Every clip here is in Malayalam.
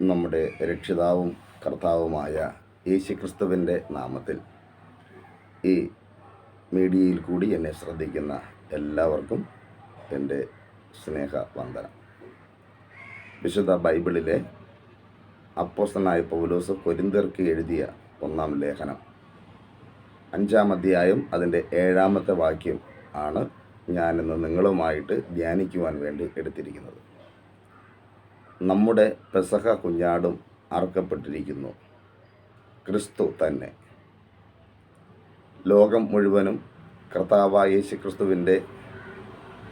നമ്മുടെ രക്ഷിതാവും കർത്താവുമായ യേശുക്രിസ്തുവിന്റെ നാമത്തിൽ ഈ മീഡിയയിൽ കൂടി എന്നെ ശ്രദ്ധിക്കുന്ന എല്ലാവർക്കും എന്റെ സ്നേഹ വന്ദനം വിശുദ്ധ ബൈബിളിലെ അപ്പോസ്തനായ പൗലോസ് കൊരിന്തർക്ക് എഴുതിയ ഒന്നാം ലേഖനം. അഞ്ചാം അധ്യായം അതിന്റെ ഏഴാമത്തെ വാക്യം ആണ് ഞാനിന്ന് നിങ്ങളുമായിട്ട് ധ്യാനിക്കുവാൻ വേണ്ടി എടുത്തിരിക്കുന്നത്. നമ്മുടെ പെസഹ കുഞ്ഞാടും അറക്കപ്പെട്ടിരിക്കുന്നു. ക്രിസ്തു തന്നെ. ലോകം മുഴുവനും കർത്താവായ യേശു ക്രിസ്തുവിന്റെ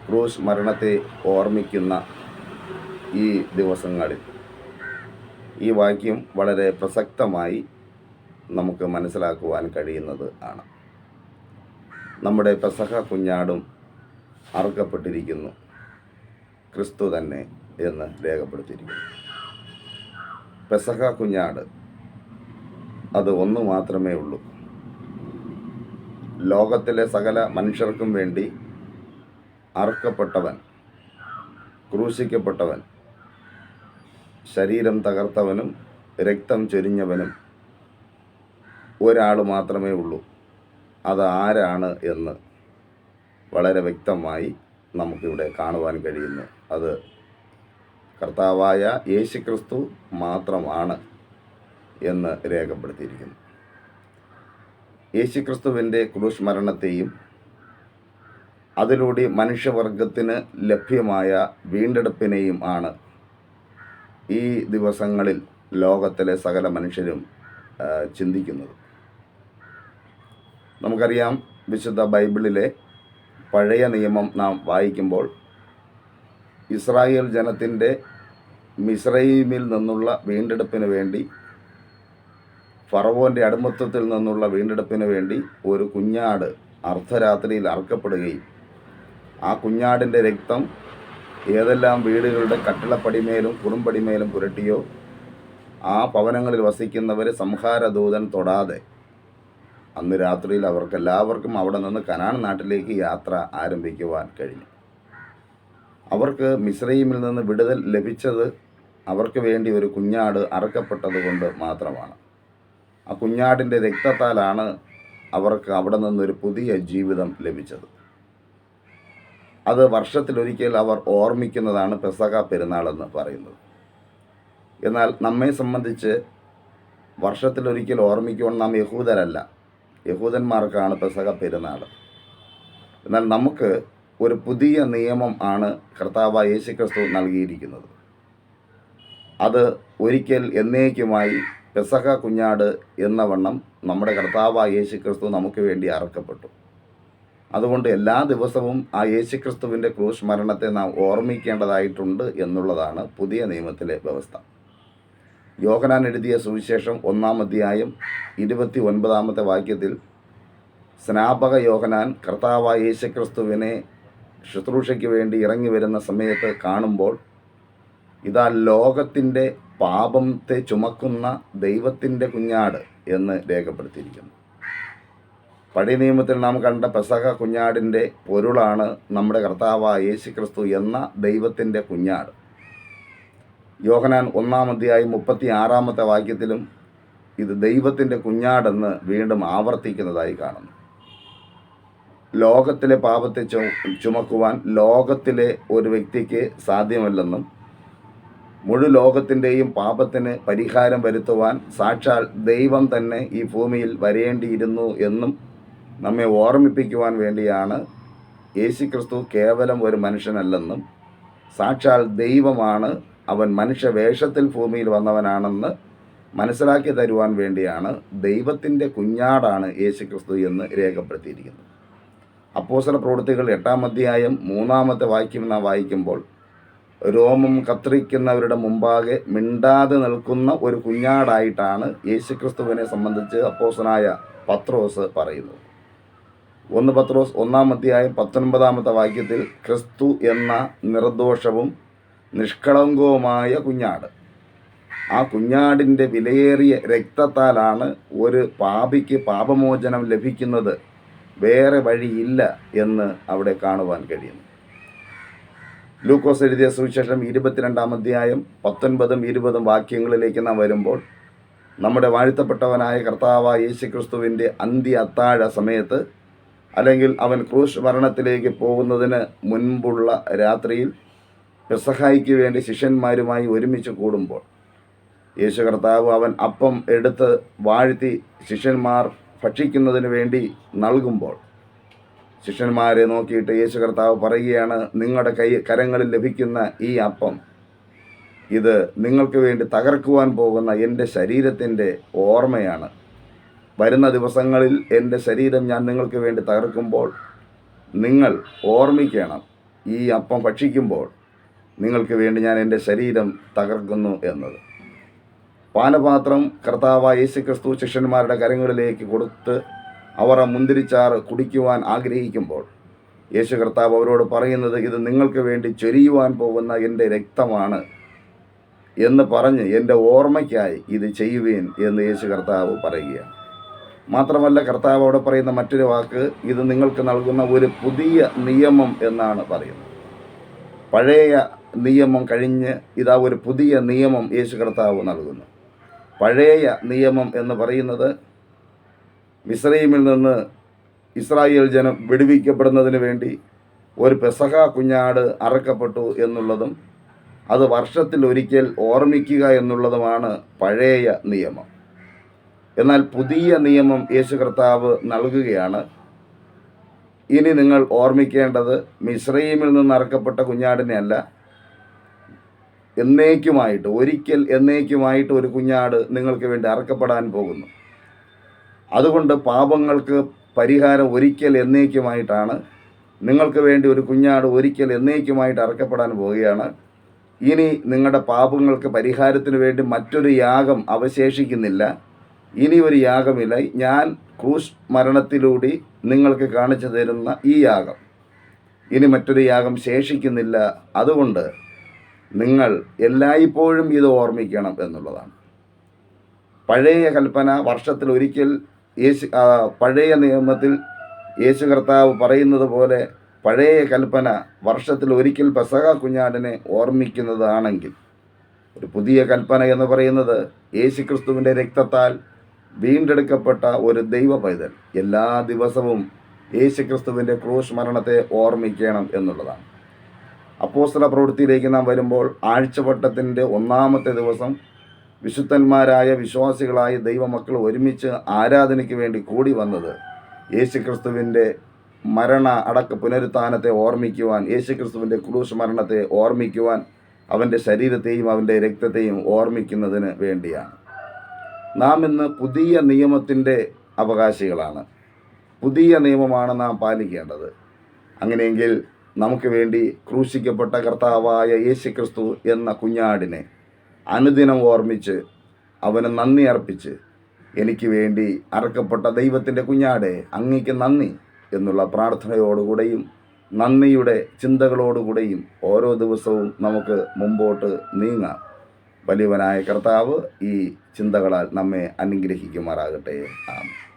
ക്രൂസ് മരണത്തെ ഓർമ്മിക്കുന്ന ഈ ദിവസങ്ങളിൽ ഈ വാക്യം വളരെ പ്രസക്തമായി നമുക്ക് മനസ്സിലാക്കുവാൻ കഴിയുന്നത് ആണ്. നമ്മുടെ പെസഹ കുഞ്ഞാടും അറുക്കപ്പെട്ടിരിക്കുന്നു. ക്രിസ്തു തന്നെ. എന്ന് രേഖപ്പെടുത്തിയിരിക്കുന്നു. പെസഹ കുഞ്ഞാട്. അത് ഒന്ന് മാത്രമേ ഉള്ളൂ. ലോകത്തിലെ സകല മനുഷ്യർക്കും വേണ്ടി അറുക്കപ്പെട്ടവൻ ക്രൂശിക്കപ്പെട്ടവൻ ശരീരം തകർത്തവനും രക്തം ചൊരിഞ്ഞവനും ഒരാൾ മാത്രമേ ഉള്ളൂ. അത് ആരാണ് എന്ന് വളരെ വ്യക്തമായി നമുക്കിവിടെ കാണുവാൻ കഴിയുന്നു. അത് കർത്താവായ യേശുക്രിസ്തു മാത്രമാണ് എന്ന് രേഖപ്പെടുത്തിയിരിക്കുന്നു. യേശുക്രിസ്തുവിന്റെ ക്രൂശ് അതിലൂടെ മനുഷ്യവർഗത്തിന് ലഭ്യമായ വീണ്ടെടുപ്പിനെയും ആണ് ഈ ദിവസങ്ങളിൽ ലോകത്തിലെ സകല മനുഷ്യരും ചിന്തിക്കുന്നത്. നമുക്കറിയാം വിശുദ്ധ ബൈബിളിലെ പഴയ നിയമം നാം വായിക്കുമ്പോൾ ഇസ്രായേൽ ജനത്തിന്റെ മിസ്രൈമിൽ നിന്നുള്ള വീണ്ടെടുപ്പിന് വേണ്ടി ഫറവോന്റെ അടിമത്വത്തിൽ നിന്നുള്ള വീണ്ടെടുപ്പിന് വേണ്ടി ഒരു കുഞ്ഞാട് അർദ്ധരാത്രിയിൽ അറക്കപ്പെടുകയും ആ കുഞ്ഞാടിന്റെ രക്തം ഏതെല്ലാം വീടുകളുടെ കട്ടിളപ്പടിമേലും കുറുമ്പടിമേലും പുരട്ടിയോ ആ ഭവനങ്ങളിൽ വസിക്കുന്നവരെ സംഹാരദൂതൻ തൊടാതെ അന്ന് രാത്രിയിൽ അവർക്കെല്ലാവർക്കും അവിടെ നിന്ന് കനാൻ നാട്ടിലേക്ക് യാത്ര ആരംഭിക്കുവാൻ കഴിഞ്ഞു. അവർക്ക് മിശ്രയിമിൽ നിന്ന് വിടുതൽ ലഭിച്ചത് അവർക്ക് വേണ്ടി ഒരു കുഞ്ഞാട് അറക്കപ്പെട്ടത് കൊണ്ട് മാത്രമാണ്. ആ കുഞ്ഞാടിന്റെ രക്തത്താലാണ് അവർക്ക് അവിടെ നിന്നൊരു പുതിയ ജീവിതം ലഭിച്ചത്. അത് വർഷത്തിലൊരിക്കൽ അവർ ഓർമ്മിക്കുന്നതാണ് പെസക പെരുന്നാളെന്ന് പറയുന്നത്. എന്നാൽ നമ്മെ സംബന്ധിച്ച് വർഷത്തിലൊരിക്കൽ ഓർമ്മിക്കുവാൻ നാം യഹൂദരല്ല. യഹൂദന്മാർക്കാണ് പെസക പെരുന്നാൾ. എന്നാൽ നമുക്ക് ഒരു പുതിയ നിയമം ആണ് കർത്താവ് യേശുക്രിസ്തു നൽകിയിരിക്കുന്നത്. അത് ഒരിക്കൽ എന്നേക്കുമായി പെസഹ കുഞ്ഞാട് എന്ന വണ്ണം നമ്മുടെ കർത്താവ് യേശുക്രിസ്തു നമുക്ക് വേണ്ടി അറക്കപ്പെട്ടു. അതുകൊണ്ട് എല്ലാ ദിവസവും ആ യേശുക്രിസ്തുവിന്റെ ക്രൂശ് മരണത്തെ നാം ഓർമ്മിക്കേണ്ടതായിട്ടുണ്ട് എന്നുള്ളതാണ് പുതിയ നിയമത്തിലെ വ്യവസ്ഥ. യോഹനാൻ എഴുതിയ സുവിശേഷം ഒന്നാം അധ്യായം ഇരുപത്തി ഒൻപതാമത്തെ വാക്യത്തിൽ സ്നാപക യോഹനാൻ കർത്താവായ യേശുക്രിസ്തുവിനെ ശുശ്രൂഷയ്ക്ക് വേണ്ടി ഇറങ്ങി വരുന്ന സമയത്ത് കാണുമ്പോൾ ഇതാ ലോകത്തിന്റെ പാപത്തെ ചുമക്കുന്ന ദൈവത്തിന്റെ കുഞ്ഞാട് എന്ന് രേഖപ്പെടുത്തിയിരിക്കുന്നു. പഴയ നിയമത്തിൽ നാം കണ്ട പെസഹ കുഞ്ഞാടിന്റെ പൊരുളാണ് നമ്മുടെ കർത്താവായ യേശുക്രിസ്തു എന്ന ദൈവത്തിന്റെ കുഞ്ഞാട്. യോഹനാൻ ഒന്നാം മുപ്പത്തി ആറാമത്തെ വാക്യത്തിലും ഇത് ദൈവത്തിന്റെ കുഞ്ഞാടെന്ന് വീണ്ടും ആവർത്തിക്കുന്നതായി കാണുന്നു. ലോകത്തിലെ പാപത്തെ ചുമക്കുവാൻ ലോകത്തിലെ ഒരു വ്യക്തിക്ക് സാധ്യമല്ലെന്നും മുഴു ലോകത്തിന്റെയും പാപത്തിന് പരിഹാരം വരുത്തുവാൻ സാക്ഷാൽ ദൈവം തന്നെ ഈ ഭൂമിയിൽ വരേണ്ടിയിരുന്നു എന്നും നമ്മെ ഓർമ്മിപ്പിക്കുവാൻ വേണ്ടിയാണ് യേശുക്രിസ്തു കേവലം ഒരു മനുഷ്യനല്ലെന്നും സാക്ഷാൽ ദൈവമാണ് അവൻ മനുഷ്യവേഷത്തിൽ ഭൂമിയിൽ വന്നവനാണെന്ന് മനസ്സിലാക്കി തരുവാൻ വേണ്ടിയാണ് ദൈവത്തിന്റെ കുഞ്ഞാടാണ് യേശുക്രിസ്തു എന്ന് രേഖപ്പെടുത്തിയിരിക്കുന്നത്. അപ്പോസല പ്രവൃത്തികൾ എട്ടാം അധ്യായം മൂന്നാമത്തെ വാക്യം നാം വായിക്കുമ്പോൾ രോമം കത്രിക്കുന്നവരുടെ മുമ്പാകെ മിണ്ടാതെ നിൽക്കുന്ന ഒരു കുഞ്ഞാടായിട്ടാണ് യേശുക്രിസ്തുവിനെ സംബന്ധിച്ച് അപ്പോസനായ പത്രോസ് പറയുന്നത്. ഒന്ന് പത്രോസ് ഒന്നാം അധ്യായം പത്തൊൻപതാമത്തെ വാക്യത്തിൽ ക്രിസ്തു എന്ന നിർദോഷവും നിഷ്കളങ്കവുമായ കുഞ്ഞാട്. ആ കുഞ്ഞാടിന്റെ വിലയേറിയ രക്തത്താലാണ് ഒരു പാപിക്ക് പാപമോചനം ലഭിക്കുന്നത് വേറെ വഴിയില്ല എന്ന് അവിടെ കാണുവാൻ കഴിയുന്നു. ലൂക്കോസ് എഴുതിയ സുവിശേഷം ഇരുപത്തിരണ്ടാം അധ്യായം പത്തൊൻപതും ഇരുപതും വാക്യങ്ങളിലേക്ക് നാം വരുമ്പോൾ നമ്മുടെ വാഴ്ത്തപ്പെട്ടവനായ കർത്താവായ യേശു ക്രിസ്തുവിന്റെ അന്ത്യ അത്താഴ സമയത്ത് അല്ലെങ്കിൽ അവൻ ക്രൂശ് മരണത്തിലേക്ക് പോകുന്നതിന് മുൻപുള്ള രാത്രിയിൽ പെസഹായിക്ക് വേണ്ടി ശിഷ്യന്മാരുമായി ഒരുമിച്ച് കൂടുമ്പോൾ യേശു കർത്താവ് അവൻ അപ്പം എടുത്ത് വാഴ്ത്തി ശിഷ്യന്മാർ ഭക്ഷിക്കുന്നതിന് വേണ്ടി നൽകുമ്പോൾ ശിഷ്യന്മാരെ നോക്കിയിട്ട് യേശു കർത്താവ് പറയുകയാണ് നിങ്ങളുടെ കൈ കരങ്ങളിൽ ലഭിക്കുന്ന ഈ അപ്പം ഇത് നിങ്ങൾക്ക് വേണ്ടി തകർക്കുവാൻ പോകുന്ന എന്റെ ശരീരത്തിന്റെ ഓർമ്മയാണ്. വരുന്ന ദിവസങ്ങളിൽ എന്റെ ശരീരം ഞാൻ നിങ്ങൾക്ക് വേണ്ടി തകർക്കുമ്പോൾ നിങ്ങൾ ഓർമ്മിക്കണം ഈ അപ്പം ഭക്ഷിക്കുമ്പോൾ നിങ്ങൾക്ക് വേണ്ടി ഞാൻ എന്റെ ശരീരം തകർക്കുന്നു എന്നത്. പാനപാത്രം കർത്താവായ യേശു ക്രിസ്തു ശിഷ്യന്മാരുടെ കരങ്ങളിലേക്ക് കൊടുത്ത് അവർ മുന്തിരിച്ചാറ് കുടിക്കുവാൻ ആഗ്രഹിക്കുമ്പോൾ യേശു കർത്താവ് അവരോട് പറയുന്നത് ഇത് നിങ്ങൾക്ക് വേണ്ടി ചൊരിയുവാൻ പോകുന്ന എന്റെ രക്തമാണ് എന്ന് പറഞ്ഞ് എന്റെ ഓർമ്മയ്ക്കായി ഇത് ചെയ്യുവീൻ എന്ന് യേശു കർത്താവ് പറയുകയാണ്. മാത്രമല്ല കർത്താവ് അവിടെ പറയുന്ന മറ്റൊരു വാക്ക് ഇത് നിങ്ങൾക്ക് നൽകുന്ന ഒരു പുതിയ നിയമം എന്നാണ് പറയുന്നത്. പഴയ നിയമം കഴിഞ്ഞ് ഇതാ ഒരു പുതിയ നിയമം യേശു കർത്താവ് നൽകുന്നു. പഴയ നിയമം എന്ന് പറയുന്നത് മിസ്രൈമിൽ നിന്ന് ഇസ്രായേൽ ജനം വിടുവിക്കപ്പെടുന്നതിന് വേണ്ടി ഒരു പെസഹ കുഞ്ഞാട് അറക്കപ്പെട്ടു എന്നുള്ളതും അത് വർഷത്തിൽ ഒരിക്കൽ ഓർമ്മിക്കുക എന്നുള്ളതുമാണ് പഴയ നിയമം. എന്നാൽ പുതിയ നിയമം യേശു കർത്താവ് നൽകുകയാണ്. ഇനി നിങ്ങൾ ഓർമ്മിക്കേണ്ടത് മിസ്രൈമിൽ നിന്ന് അറക്കപ്പെട്ട കുഞ്ഞാടിനെ അല്ല എന്നേക്കുമായിട്ട് ഒരിക്കൽ എന്നേക്കുമായിട്ട് ഒരു കുഞ്ഞാട് നിങ്ങൾക്ക് വേണ്ടി അറക്കപ്പെടാൻ പോകുന്നു. അതുകൊണ്ട് പാപങ്ങൾക്ക് പരിഹാരം ഒരിക്കൽ എന്നേക്കുമായിട്ടാണ്. നിങ്ങൾക്ക് വേണ്ടി ഒരു കുഞ്ഞാട് ഒരിക്കൽ എന്നേക്കുമായിട്ട് അറക്കപ്പെടാൻ പോവുകയാണ് ഇനി നിങ്ങളുടെ പാപങ്ങൾക്ക് പരിഹാരത്തിന് വേണ്ടി മറ്റൊരു യാഗം അവശേഷിക്കുന്നില്ല. ഇനി ഒരു യാഗമില്ല. ഞാൻ ക്രൂശ് മരണത്തിലൂടെ നിങ്ങൾക്ക് കാണിച്ചു തരുന്ന ഈ യാഗം. ഇനി മറ്റൊരു യാഗം ശേഷിക്കുന്നില്ല. അതുകൊണ്ട് നിങ്ങൾ എല്ലായ്പ്പോഴും ഇത് ഓർമ്മിക്കണം എന്നുള്ളതാണ്. പഴയ കൽപ്പന വർഷത്തിൽ ഒരിക്കൽ യേശു പഴയ നിയമത്തിൽ യേശു കർത്താവ് പറയുന്നത് പോലെ പഴയ കൽപ്പന വർഷത്തിൽ ഒരിക്കൽ പെസഹ കുഞ്ഞാടിനെ ഓർമ്മിക്കുന്നതാണെങ്കിൽ ഒരു പുതിയ കൽപ്പന എന്ന് പറയുന്നത് യേശു ക്രിസ്തുവിന്റെ രക്തത്താൽ വീണ്ടെടുക്കപ്പെട്ട ഒരു ദൈവ പൈതൽ. എല്ലാ ദിവസവും യേശു ക്രിസ്തുവിന്റെ ക്രൂശ് മരണത്തെ ഓർമ്മിക്കണം എന്നുള്ളതാണ്. അപ്പോസ്തല പ്രവൃത്തിയിലേക്ക് നാം വരുമ്പോൾ ആഴ്ചവട്ടത്തിന്റെ ഒന്നാമത്തെ ദിവസം വിശുദ്ധന്മാരായ വിശ്വാസികളായ ദൈവമക്കൾ ഒരുമിച്ച് ആരാധനയ്ക്ക് വേണ്ടി കൂടി വന്നത് യേശുക്രിസ്തുവിന്റെ മരണ അടക്ക പുനരുത്ഥാനത്തെ ഓർമ്മിക്കുവാൻ യേശുക്രിസ്തുവിന്റെ ക്രൂശ് മരണത്തെ ഓർമ്മിക്കുവാൻ അവന്റെ ശരീരത്തെയും അവന്റെ രക്തത്തെയും ഓർമ്മിക്കുന്നതിന് വേണ്ടിയാണ്. നാം ഇന്ന് പുതിയ നിയമത്തിന്റെ അവകാശികളാണ്. പുതിയ നിയമമാണ് നാം പാലിക്കേണ്ടത്. അങ്ങനെയെങ്കിൽ നമുക്ക് വേണ്ടി ക്രൂശിക്കപ്പെട്ട കർത്താവായ യേശു ക്രിസ്തു എന്ന കുഞ്ഞാടിനെ അനുദിനം ഓർമ്മിച്ച് അവന് നന്ദി അർപ്പിച്ച് എനിക്ക് വേണ്ടി അറക്കപ്പെട്ട ദൈവത്തിന്റെ കുഞ്ഞാടെ അങ്ങയ്ക്ക് നന്ദി എന്നുള്ള പ്രാർത്ഥനയോടുകൂടെയും നന്ദിയുടെ ചിന്തകളോടുകൂടെയും ഓരോ ദിവസവും നമുക്ക് മുമ്പോട്ട് നീങ്ങാം. വലിയവനായ കർത്താവ് ഈ ചിന്തകളാൽ നമ്മെ അനുഗ്രഹിക്കുമാറാകട്ടെ. ആമേൻ.